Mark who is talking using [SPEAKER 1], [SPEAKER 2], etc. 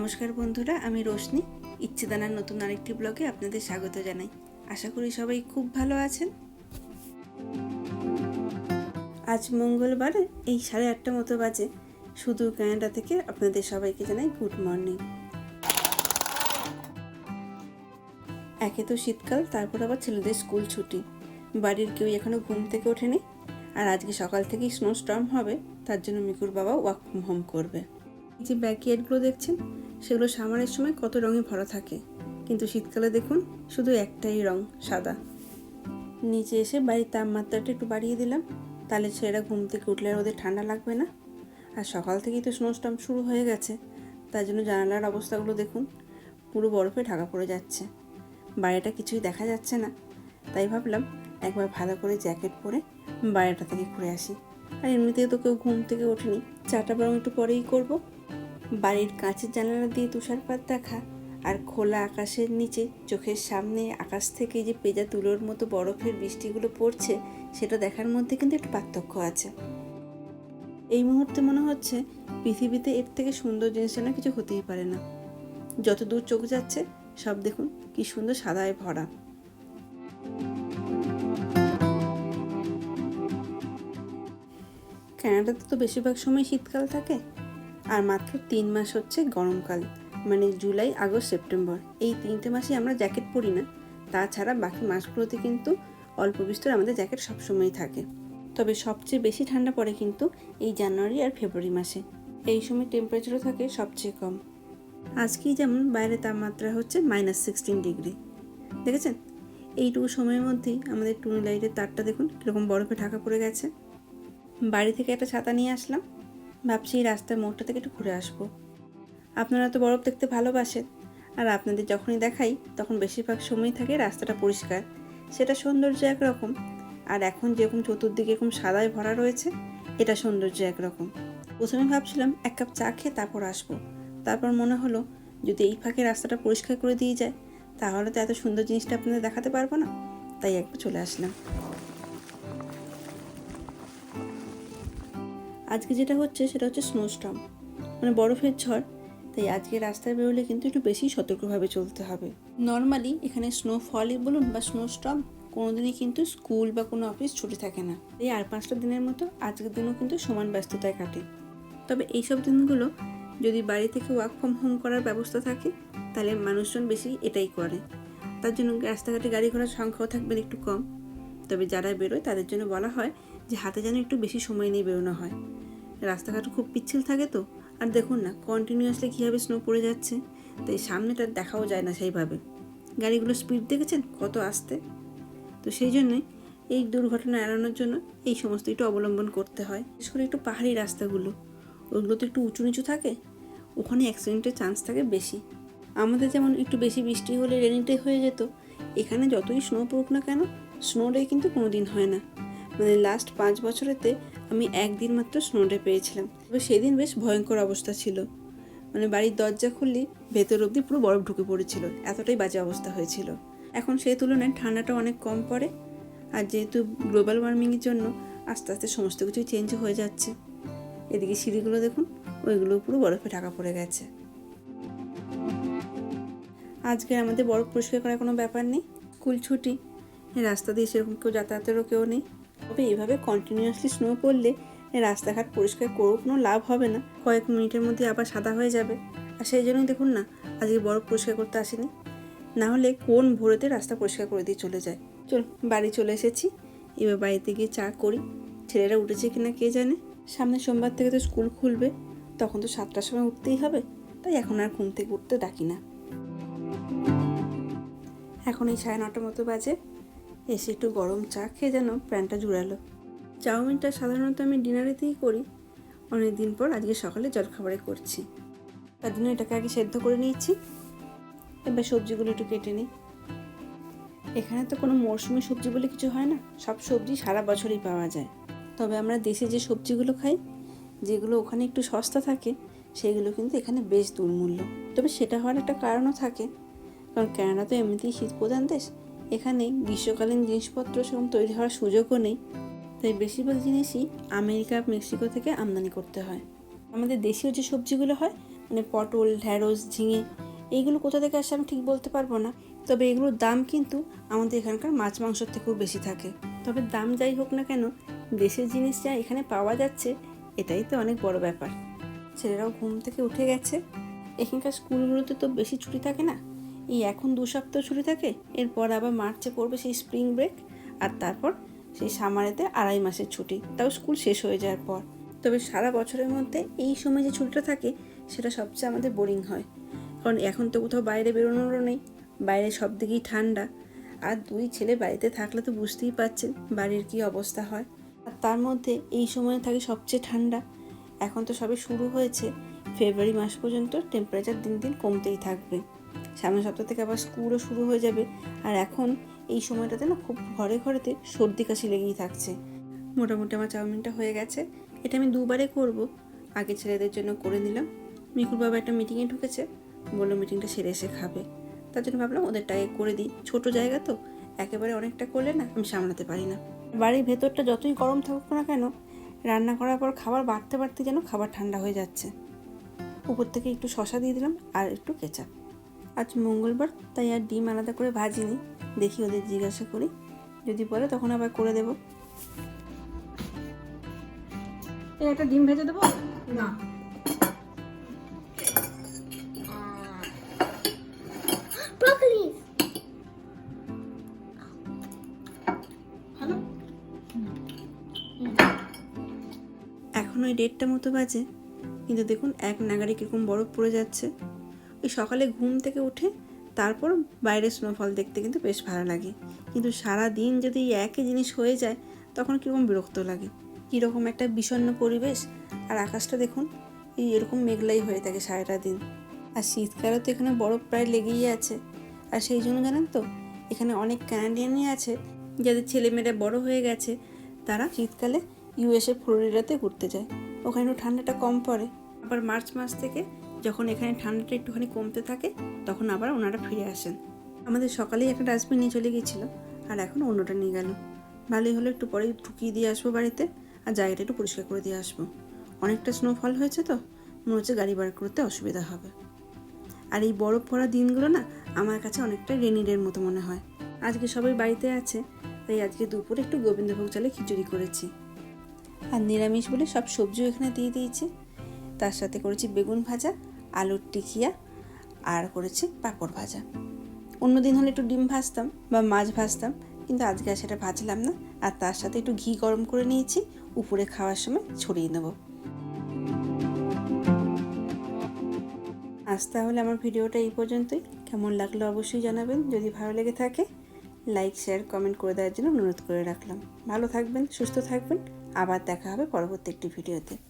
[SPEAKER 1] নমস্কার বন্ধুরা, আমি রোশনি। ইচ্ছেদানার নতুন আরেকটি ব্লগে আপনাদের স্বাগত জানাই। আশা করি সবাই খুব ভালো আছেন। আজ মঙ্গলবার, এই সাড়ে আটটা মতো বাজে। শুধু কানাডা থেকে আপনাদের সবাইকে জানাই গুড মর্নিং। একে তো শীতকাল, তারপর আবার ছেলেদের স্কুল ছুটি। বাড়ির কেউ এখনও ঘুম থেকে ওঠেনি। আর আজকে সকাল থেকেই স্নো স্টর্ম হবে, তার জন্য মিকুর বাবা ওয়ার্ক ফ্রম হোম করবে। যে ব্যাকইয়ার্ডগুলো দেখছেন সেগুলো সামারের সময় কত রঙে ভরা থাকে। কিন্তু শীতকালে দেখুন, শুধু একটাই রং, সাদা। নিচে এসে বাড়ির তাপমাত্রাটা একটু বাড়িয়ে দিলাম। তাহলে ছেলেরা ঘুম থেকে উঠলে আর ওদের ঠান্ডা লাগবে না। আর সকাল থেকেই তো স্নোস্টর্ম শুরু হয়ে গেছে। তার জন্য জানালার অবস্থাগুলো দেখুন, পুরো বরফে ঢাকা পড়ে যাচ্ছে। বাইরেটা কিছুই দেখা যাচ্ছে না। তাই ভাবলাম, একবার ভালো করে জ্যাকেট পরে বাইরেটা থেকে ঘুরে আসি। আর এমনিতেও তো কেউ ঘুম থেকে ওঠেনি। চাটা বরং একটু পরেই করব। বাড়ির কাঁচের জানালা দিয়ে তুষারপাত দেখা আর খোলা আকাশের নিচে, চোখের সামনে, আকাশ থেকে যে পেজা তুলোর মতো বরফের বৃষ্টিগুলো পড়ছে, সেটা দেখার মধ্যে কিন্তু একটু পার্থক্য আছে। এই মুহূর্তে মনে হচ্ছে পৃথিবীতে এর থেকে সুন্দর জিনিস যেন কিছু হতেই পারে না। যত দূর চোখ যাচ্ছে, সব দেখুন কি সুন্দর সাদায় ভরা। কানাডাতে তো বেশিরভাগ সময় শীতকাল থাকে আর মাত্র তিন মাস হচ্ছে গরমকাল মানে জুলাই, আগস্ট, সেপ্টেম্বর। এই তিনটে মাসে আমরা জ্যাকেট পরি না। তাছাড়া বাকি মাসগুলোতে কিন্তু অল্প বিস্তর আমাদের জ্যাকেট সবসময়ই থাকে। তবে সবচেয়ে বেশি ঠান্ডা পড়ে কিন্তু এই জানুয়ারি আর ফেব্রুয়ারি মাসে। এই সময় টেম্পারেচারও থাকে সবচেয়ে কম। আজকেই যেমন বাইরে তাপমাত্রা হচ্ছে মাইনাস সিক্সটিন ডিগ্রি দেখেছেন? এইটুকু সময়ের মধ্যেই আমাদের টুনি লাইটের তারটা দেখুন, কীরকম বরফে ঢাকা পড়ে গেছে। বাড়ি থেকে একটা ছাতা নিয়ে আসলাম। ভাবছি এই রাস্তার মোড়টা থেকে একটু ঘুরে আসব। আপনারা তো বরফ দেখতে ভালোবাসেন। আর আপনাদের যখনই দেখাই, তখন বেশিরভাগ সময় থাকে রাস্তাটা পরিষ্কার। সেটা সৌন্দর্য একরকম। আর এখন যেরকম চতুর্দিকে এরকম সাদায় ভরা রয়েছে, এটা সৌন্দর্য একরকম। প্রথমে ভাবছিলাম এক কাপ চা খেয়ে তারপর আসব। তারপর মনে হলো, যদি এই ফাঁকে রাস্তাটা পরিষ্কার করে দিয়ে যায়, তাহলে তো এত সুন্দর জিনিসটা আপনাদের দেখাতে পারব না। তাই একবার চলে আসলাম। আজকে যেটা হচ্ছে সেটা হচ্ছে স্নোস্টর্ম মানে বরফের ঝড়, তাই আজকে রাস্তায় বেরোলে কিন্তু একটু বেশি সতর্কভাবে চলতে হবে। নর্মালি এখানে স্নোফলই বলুন বা স্নোস্টর্ম কোনোদিনই কিন্তু স্কুল বা কোনো অফিস ছুটি থাকে না। এই আর পাঁচটা দিনের মতো আজকের দিনও কিন্তু সমান ব্যস্ততায় কাটে। তবে এইসব দিনগুলো যদি বাড়ি থেকে ওয়ার্ক ফ্রম হোম করার ব্যবস্থা থাকে, তাহলে মানুষজন বেশি এটাই করে। তার জন্য রাস্তাঘাটে গাড়ি ঘোড়ার সংখ্যাও থাকবে একটু কম। তবে যারা বেরোয় তাদের জন্য বলা হয় যে হাতে যেন একটু বেশি সময় নিয়ে বেরোনো হয়। রাস্তাঘাট খুব পিচ্ছিল থাকে তো। আর দেখুন না কন্টিনিউয়াসলি কীভাবে স্নো পড়ে যাচ্ছে। তাই সামনেটা দেখাও যায় না সেইভাবে। গাড়িগুলো স্পিড দেখেছেন? কত আসতে। তো সেই জন্যে এই দুর্ঘটনা এড়ানোর জন্য এই সমস্ত একটু অবলম্বন করতে হয়। বিশেষ করে একটু পাহাড়ি রাস্তাগুলো। ওগুলো তো একটু উঁচু নিচু থাকে। ওখানে অ্যাক্সিডেন্টের চান্স থাকে বেশি। আমাদের যেমন একটু বেশি বৃষ্টি হলে রেনি ডে হয়ে যেত, এখানে যতই স্নো পড়ুক না কেন স্নো ডে কিন্তু কোনো দিন হয় না। মানে লাস্ট পাঁচ বছরেতে আমি একদিন মাত্র স্নো ডে পেয়েছিলাম। তবে সেদিন বেশ ভয়ঙ্কর অবস্থা ছিল। মানে বাড়ির দরজা খুললেই ভেতর অবধি পুরো বরফ ঢুকে পড়েছিল। এতটাই বাজে অবস্থা হয়েছিল। এখন সেই তুলনায় ঠান্ডাটা অনেক কম পড়ে। আর যেহেতু গ্লোবাল ওয়ার্মিংয়ের জন্য আস্তে আস্তে সমস্ত কিছুই চেঞ্জ হয়ে যাচ্ছে। এদিকে সিঁড়িগুলো দেখুন, ওইগুলো পুরো বরফে ঢাকা পড়ে গেছে। আজকে আমাদের বরফ পরিষ্কার করার কোনো ব্যাপার নেই। স্কুল ছুটি, রাস্তা দিয়ে সেরকম কেউ যাতায়াতেরও কেউ নেই। তবে এভাবে কন্টিনিউয়াসলি স্নো পড়লে রাস্তাঘাট পরিষ্কার করেও কোনো লাভ হবে না। কয়েক মিনিটের মধ্যে আবার সাদা হয়ে যাবে। আর সেই জন্যই দেখুন না, আজকে বরফ পরিষ্কার করতে আসেনি। না হলে কোন ভোরেতে রাস্তা পরিষ্কার করে দিয়ে চলে যায়? চল বাড়ি চলে এসেছি। এবার বাড়িতে গিয়ে চা করি। ছেলেরা উঠেছে কিনা কে জানে? সামনে সোমবার থেকে তো স্কুল খুলবে। তখন তো সাতটার সময় উঠতেই হবে। তাই এখন আর ঘুম থেকে উঠতে ডাকি না। এখন এই সাড়ে নটার মতো বাজে। এসে একটু গরম চা খেয়ে যেন প্যানটা জুড়ালো। চাউমিনটা সাধারণত আমি ডিনারেতেই করি। অনেক দিন পর আজকে সকালে জলখাবারে করছি। তার জন্য এটাকে আগে সেদ্ধ করে নিয়েছি। এবার সবজিগুলো একটু কেটে নিই। এখানে তো কোনো মরশুমি সবজি বলে কিছু হয় না। সব সবজি সারা বছরই পাওয়া যায়। তবে আমরা দেশে যে সবজিগুলো খাই, যেগুলো ওখানে একটু সস্তা থাকে, সেগুলো কিন্তু এখানে বেশ দুর্মূল্য। তবে সেটা হওয়ার একটা কারণও থাকে। কারণ ক্যানাডা তো এমনিতেই শীত প্রধান দেশ। এখানে গ্রীষ্মকালীন জিনিসপত্র সেরকম তৈরি হওয়ার সুযোগও নেই। তাই বেশিরভাগ জিনিসই আমেরিকা, মেক্সিকো থেকে আমদানি করতে হয়। আমাদের দেশীয় যে সবজিগুলো হয় মানে পটল, ঢ্যাঁড়স, ঝিঙে, এইগুলো কোথা থেকে আসে আমি ঠিক বলতে পারব না। তবে এগুলোর দাম কিন্তু আমাদের এখানকার মাছ মাংসর থেকেও বেশি থাকে। তবে দাম যাই হোক না কেন, দেশের জিনিস যা এখানে পাওয়া যাচ্ছে, এটাই তো অনেক বড় ব্যাপার। ছেলেরাও ঘুম থেকে উঠে গেছে। এখানকার স্কুলগুলোতে তো বেশি ছুটি থাকে না। এই এখন দু সপ্তাহ ছুটি থাকে, এরপর আবার মার্চে পড়বে সেই স্প্রিং ব্রেক আর তারপর সেই সামারেতে আড়াই মাসের ছুটি। তাও স্কুল শেষ হয়ে যাওয়ার পর। তবে সারা বছরের মধ্যে এই সময় যে ছুটিটা থাকে, সেটা সবচেয়ে আমাদের বোরিং হয়। কারণ এখন তো কোথাও বাইরে বেরোনোরও নেই, বাইরে সব দিকেই ঠান্ডা। আর দুই ছেলে বাড়িতে থাকলে তো বুঝতেই পারছেন বাড়ির কি অবস্থা হয়। আর তার মধ্যে এই সময় থাকে সবচেয়ে ঠান্ডা। এখন তো সবে শুরু হয়েছে ফেব্রুয়ারি মাস পর্যন্ত টেম্পারেচার দিন দিন কমতেই থাকবে। সামনের সপ্তাহ থেকে আবার স্কুলও শুরু হয়ে যাবে। আর এখন এই সময়টাতে না খুব ঘরে ঘরেতে সর্দি কাশি লেগেই থাকছে। মোটামুটি আমার চাউমিনটা হয়ে গেছে। এটা আমি দুবারে করব। আগে ছেলেদের জন্য করে নিলাম। মিকুর বাবা একটা মিটিংয়ে ঢুকেছে। বলল মিটিংটা সেরে এসে খাবে। তার জন্য ভাবলাম ওদেরটাকে করে দিই। ছোট জায়গা তো, একেবারে অনেকটা করলে না আমি সামলাতে পারি না। বাড়ির ভেতরটা যতই গরম থাকুক না কেন, রান্না করার পর খাবার বাড়তে বাড়তে যেন খাবার ঠান্ডা হয়ে যাচ্ছে। উপর থেকে একটু শশা দিয়ে দিলাম আর একটু কেচাপ। আজ মঙ্গলবার তাই আর ডিম আলাদা করে ভাজিনি। দেখি ওদের জিজ্ঞাসা করি। যদি বলে তখন আবার করে দেবো। এই একটা ডিম ভেজে দেবো?
[SPEAKER 2] না।
[SPEAKER 1] এখন ওই ডেটটা মতো বাজে। কিন্তু দেখুন এক নাগারে কীরকম বরফ পড়ে যাচ্ছে। ওই সকালে ঘুম থেকে উঠে তারপর বাইরে স্নোফল দেখতে কিন্তু বেশ ভালো লাগে। কিন্তু সারা দিন যদি একই জিনিস হয়ে যায়, তখন কীরকম বিরক্ত লাগে? কীরকম একটা বিষণ্ণ পরিবেশ? আর আকাশটা দেখুন, এই এরকম মেঘলাই হয়ে থাকে সারাটা দিন। আর শীতকালে তো এখানে বরফ প্রায় লেগেই আছে। আর সেই জন্য জানেন তো, এখানে অনেক ক্যানাডিয়ানই আছে, যাদের ছেলেমেয়েরা বড় হয়ে গেছে, তারা শীতকালে ইউএসএ ফ্লোরিডাতে ঘুরতে যায়। ওখানে ঠান্ডাটা কম পড়ে। আবার মার্চ মাস থেকে যখন এখানে ঠান্ডাটা একটুখানি কমতে থাকে, তখন আবার ওনারা ফিরে আসেন। আমাদের সকালেই একটা ডাস্টবিন নিয়ে চলে গিয়েছিল, আর এখন অন্যটা নিয়ে গেল। ভালোই হলো একটু পরেই ঢুকিয়ে দিয়ে আসব বাড়িতে, আর জায়গাটা একটু পরিষ্কার করে দিয়ে আসব। অনেকটা স্নোফল হয়েছে তো, মনে হচ্ছে গাড়ি বার করতে অসুবিধা হবে। আর এই বরফ পড়া দিনগুলো না, আমার কাছে অনেকটা রেনিডের মতো মনে হয়। আজকে সবাই বাড়িতে আছে, তাই আজকে দুপুরে একটু গোবিন্দভোগ চালে খিচুড়ি করেছি। আর নিরামিষ বলে সব সবজিও এখানে দিয়ে দিয়েছি। তার সাথে করেছি বেগুন ভাজা আলুর টিকিয়া আর করেছি পাঁপড় ভাজা। অন্য দিন হলে একটু ডিম ভাজতাম বা মাছ ভাজতাম, কিন্তু আজকে আর সেটা ভাজলাম না। আর তার সাথে একটু ঘি গরম করে নিয়েছি, উপরে খাওয়ার সময় ছড়িয়ে নেব। আজ তাহলে আমার ভিডিওটা এই পর্যন্তই। কেমন লাগল অবশ্যই জানাবেন। যদি ভালো লেগে থাকে লাইক শেয়ার কমেন্ট করে দেওয়ার জন্য অনুরোধ করে রাখলাম। ভালো থাকবেন, সুস্থ থাকবেন। আবার দেখা হবে পরবর্তী একটি ভিডিওতে।